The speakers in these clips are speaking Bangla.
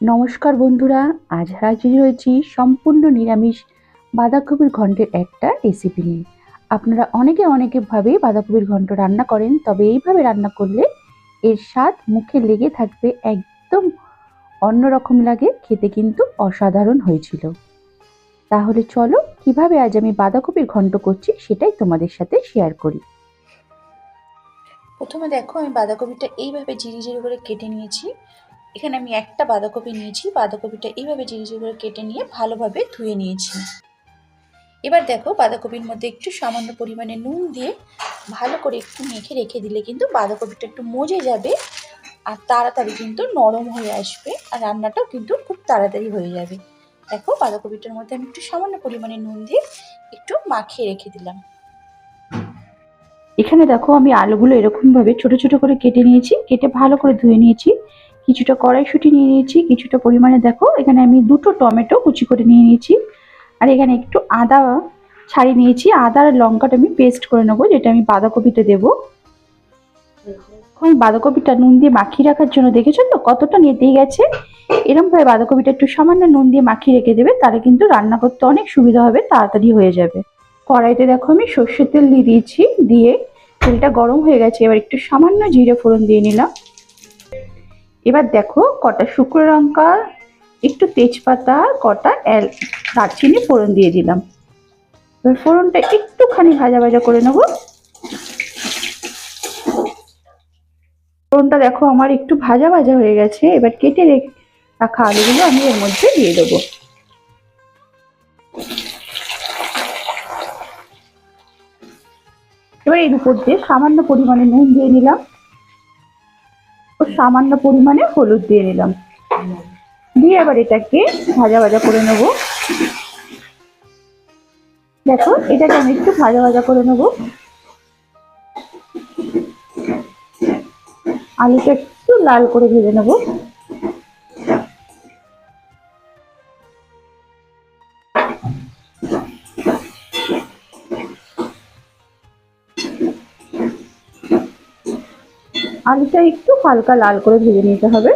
নমস্কার বন্ধুরা, আজ হাজির হয়েছি সম্পূর্ণ নিরামিষ বাঁধাকপির ঘন্টের একটা রেসিপি নিয়ে। আপনারা অনেকে অনেকেভাবে বাঁধাকপির ঘন্ট রান্না করেন, তবে এইভাবে রান্না করলে এর স্বাদ মুখে লেগে থাকবে একদম অন্যরকম লাগে, খেতে কিন্তু অসাধারণ হয়েছিল। তাহলে চলো, কীভাবে আজ আমি বাঁধাকপির ঘন্ট করছি সেটাই তোমাদের সাথে শেয়ার করি। প্রথমে দেখো, আমি বাঁধাকপিটা এইভাবে ঝিরি ঝিরি করে কেটে নিয়েছি। এখানে আমি একটা বাঁধাকপি নিয়েছি। বাঁধাকপিটা এইভাবে করে কেটে নিয়ে ভালোভাবে ধুয়ে নিয়েছি। এবার দেখো বাঁধাকপির মধ্যে একটু সামান্য পরিমাণে নুন দিয়ে ভালো করে একটু মেখে রেখে দিলে কিন্তু বাঁধাকপিটা একটু মজে যাবে আর তাড়াতাড়ি কিন্তু নরম হয়ে আসবে আর রান্নাটাও কিন্তু খুব তাড়াতাড়ি হয়ে যাবে। দেখো বাঁধাকপিটার মধ্যে আমি একটু সামান্য পরিমাণে নুন দিয়ে একটু মাখিয়ে রেখে দিলাম। এখানে দেখো আমি আলুগুলো এরকমভাবে ছোট ছোট করে কেটে নিয়েছি। কেটে ভালো করে ধুয়ে নিয়েছি। কিছুটা কড়াইশুঁটি নিয়ে নিয়েছি, কিছুটা পরিমাণে দেখো, এখানে আমি দুটো টমেটো কুচি করে নিয়ে নিয়েছি। আর এখানে একটু আদা ছাড়িয়ে নিয়েছি, আদা আর লঙ্কাটা আমি পেস্ট করে নেব, যেটা আমি বাঁধাকপিতে দেবো। এখন বাঁধাকপিটা নুন দিয়ে মাখিয়ে রাখার জন্য দেখেছ তো কতটা নেতেই গেছে? এরমভাবে বাঁধাকপিটা একটু সামান্য নুন দিয়ে মাখিয়ে রেখে দেবে, তাহলে কিন্তু রান্না করতে অনেক সুবিধা হবে, তাড়াতাড়ি হয়ে যাবে। কড়াইতে দেখো আমি সর্ষের তেল দিয়ে দিয়েছি, দিয়ে তেলটা গরম হয়ে গেছে, এবার একটু সামান্য জিরে ফোড়ন দিয়ে নিলাম। এবার দেখো কটা শুকনো লঙ্কা, একটু তেজপাতা, কটা এল, দারচিনি, ফোড়ন দিয়ে দিলাম। এবার ফোড়নটা একটুখানি ভাজা ভাজা করে নেব। ফোড়নটা দেখো আমার একটু ভাজা ভাজা হয়ে গেছে, এবার কেটে রেখে আলুগুলো আমি এর মধ্যে দিয়ে দেবো। এবার এর উপর দিয়ে সামান্য পরিমাণে নুন দিয়ে নিলাম সামান্য পরিমাণে হলুদ দিয়ে নিলাম। দিয়ে আবার এটাকে ভাজা ভাজা করে নেব। দেখো, এটাকে আমি একটু ভাজা ভাজা করে নেব। আলুটা একটু লাল করে ভেজে নেব। আলুটা একটু হালকা লাল করে ভেজে নিতে হবে।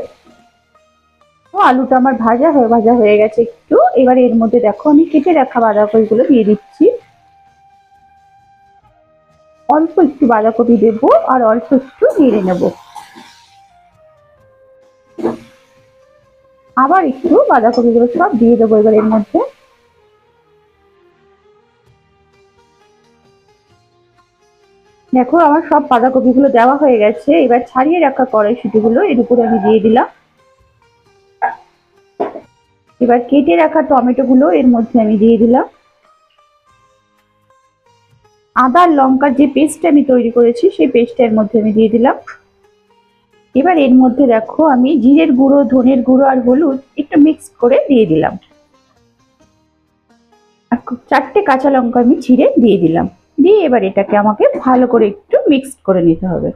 তো আলুটা আমার ভাজা হয়ে ভাজা হয়ে গেছে একটু। এবার এর মধ্যে দেখো, আমি কেটে রাখা বাঁধাকপিগুলো দিয়ে দিচ্ছি। অল্প একটু বাঁধাকপি দেবো আর অল্প একটু নেড়ে নেব। আবার একটু বাঁধাকপিগুলো সব দিয়ে দেবো এবার এর মধ্যে। দেখো, আমার সব বাঁধাকপিগুলো দেওয়া হয়ে গেছে। এবার ছাড়িয়ে রাখা কড়াইশুটিগুলো, এর উপরে আমি দিয়ে দিলাম। এবার কেটে রাখা টমেটোগুলো, এর মধ্যে আমি দিয়ে দিলাম। আদা, লঙ্কার যে পেস্টটা আমি তৈরি করেছি, সেই পেস্টটা এর মধ্যে আমি দিয়ে দিলাম। এবার এর মধ্যে দেখো, আমি জিরের গুঁড়ো, ধনের গুঁড়ো আর হলুদ একটু মিক্স করে দিয়ে দিলাম। চারটে কাঁচা লঙ্কা আমি ছিঁড়ে দিয়ে দিলাম। দিয়ে এবার এটাকে আমাকে ভালো করে একটু মিক্সড করে নিতে হবে।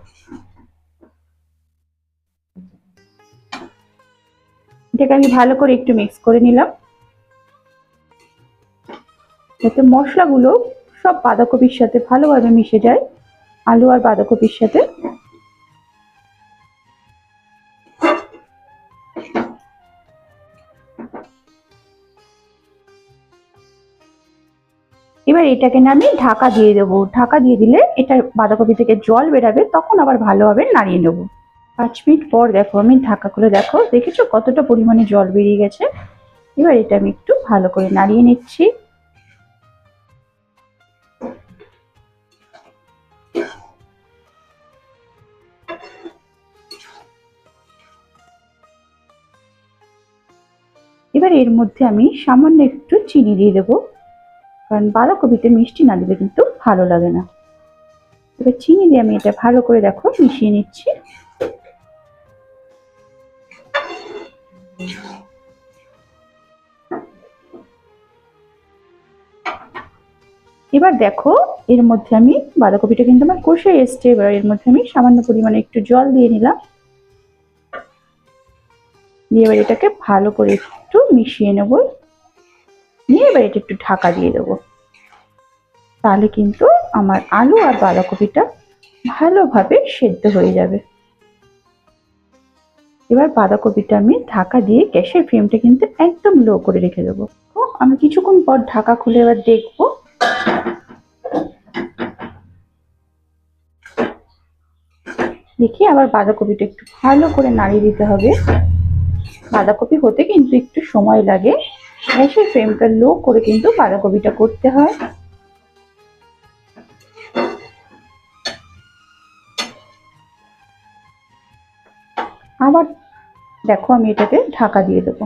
এটাকে আমি ভালো করে একটু মিক্স করে নিলাম। যাতে মশলাগুলো সব বাঁধাকপির সাথে ভালোভাবে মিশে যায়, আলু আর বাঁধাকপির সাথে। এটাকে না আমি ঢাকা দিয়ে দেবো। ঢাকা দিয়ে দিলে এটা বাঁধাকপি থেকে জল বেরাবে, তখন আবার ভালোভাবে নাড়িয়ে নেব। পাঁচ মিনিট পর দেখো, আমি ঢাকা দেখো, দেখেছ কতটা পরিমাণে জল বেরিয়ে গেছে? এবার এটা আমি একটু ভালো করে নাড়িয়ে নিচ্ছি। এবার এর মধ্যে আমি সামান্য একটু চিনি দিয়ে দেবো। কারণ বাঁধাকপিতে মিষ্টি না দিলে কিন্তু ভালো লাগে না। এবার চিনি দিয়ে আমি এটা ভালো করে দেখো, মিশিয়ে নিচ্ছি। এবার দেখো, এর মধ্যে আমি বাঁধাকপিটা কিন্তু আমার কষে এসছে, এবার এর মধ্যে আমি সামান্য পরিমাণে একটু জল দিয়ে নিলাম। দিয়ে এবার এটাকে ভালো করে একটু মিশিয়ে নেব। নিয়ে এবার এটা একটু ঢাকা দিয়ে দেবো। তাহলে কিন্তু আমার আলু আর বাঁধাকপিটা ভালোভাবে সেদ্ধ হয়ে যাবে। এবার বাঁধাকপিটা আমি ঢাকা দিয়ে গ্যাসের ফ্লেমটা কিন্তু একদম লো করে রেখে দেবো। তো আমি কিছুক্ষণ পর ঢাকা খুলে এবার দেখব। দেখি আবার বাঁধাকপিটা একটু ভালো করে নাড়িয়ে দিতে হবে। বাঁধাকপি হতে কিন্তু একটু সময় লাগে। গ্যাসের ফ্লেমটা লো করে কিন্তু বাঁধাকপিটা করতে হয়। আবার দেখো, আমি এটাকে ঢাকা দিয়ে দেবো।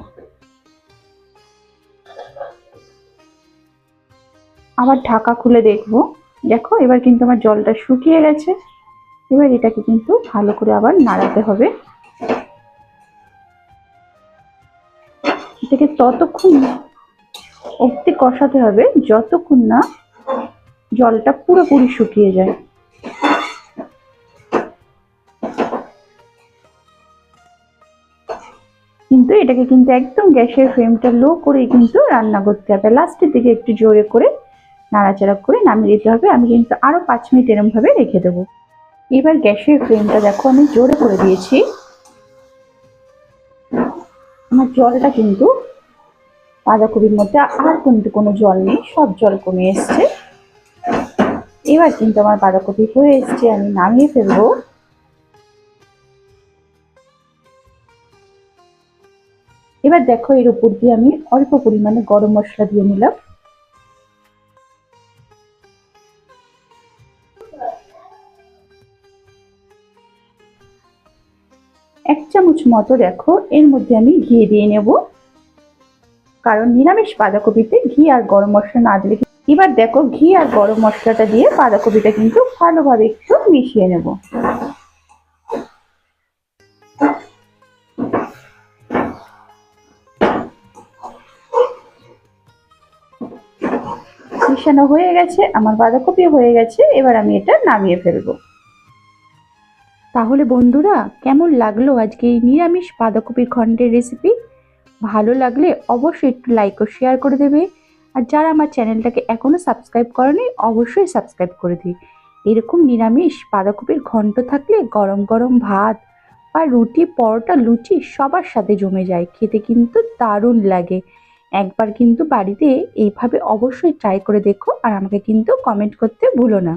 আবার ঢাকা খুলে দেখব। দেখো, এবার কিন্তু আমার জলটা শুকিয়ে গেছে। এবার এটাকে কিন্তু ভালো করে আবার নাড়াতে হবে। ততক্ষণ অব্দি কষাতে হবে, যতক্ষণ না জলটা পুরোপুরি শুকিয়ে যায়। কিন্তু এটাকে কিন্তু একদম গ্যাসের ফ্লেমটা লো করেই কিন্তু রান্না করতে হবে। লাস্টের দিকে একটু জোরে করে নাড়াচাড়া করে নামিয়ে দিতে হবে। আমি কিন্তু আরও পাঁচ মিনিট এরমভাবে রেখে দেবো। এবার গ্যাসের ফ্লেমটা দেখো, আমি জোরে করে দিয়েছি। আমার জলটা কিন্তু বাঁধাকপির মধ্যে আর কিন্তু কোনো জল নেই, সব জল কমে এসছে। এবার কিন্তু আমার বাঁধাকপি হয়ে এসছে, আমি নামিয়ে ফেলব। এবার দেখো এর উপর দিয়ে আমি অল্প পরিমাণে গরম মশলা দিয়ে নিলাম। এক চামচ মতো দেখো, এর মধ্যে আমি ঘি দিয়ে নেব। কারণ নিরামিষ বাঁধাকপিতে ঘি আর গরম মশলা না দিলে এবার দেখো, ঘি আর গরম মশলাটা দিয়ে বাঁধাকপিটা কিন্তু ভালোভাবে একটু মিশিয়ে নেব। মিশানো হয়ে গেছে, আমার বাঁধাকপি হয়ে গেছে, এবার আমি এটা নামিয়ে ফেলব। তাহলে বন্ধুরা, কেমন লাগল আজকে এই নিরামিষ বাঁধাকপির খণ্ডের রেসিপি ভালো লাগলে অবশ্যই একটু লাইক ও শেয়ার করে দেবে। আর যারা আমার চ্যানেলটাকে এখনও সাবস্ক্রাইব করেনি, অবশ্যই সাবস্ক্রাইব করে দিই। এরকম নিরামিষ বাঁধাকপির ঘন্ট থাকলে গরম গরম ভাত বা রুটি, পরোটা, লুচি সবার সাথে জমে যায়। খেতে কিন্তু দারুণ লাগে। একবার কিন্তু বাড়িতে এইভাবে অবশ্যই ট্রাই করে দেখো আর আমাকে কিন্তু কমেন্ট করতে ভুলো না।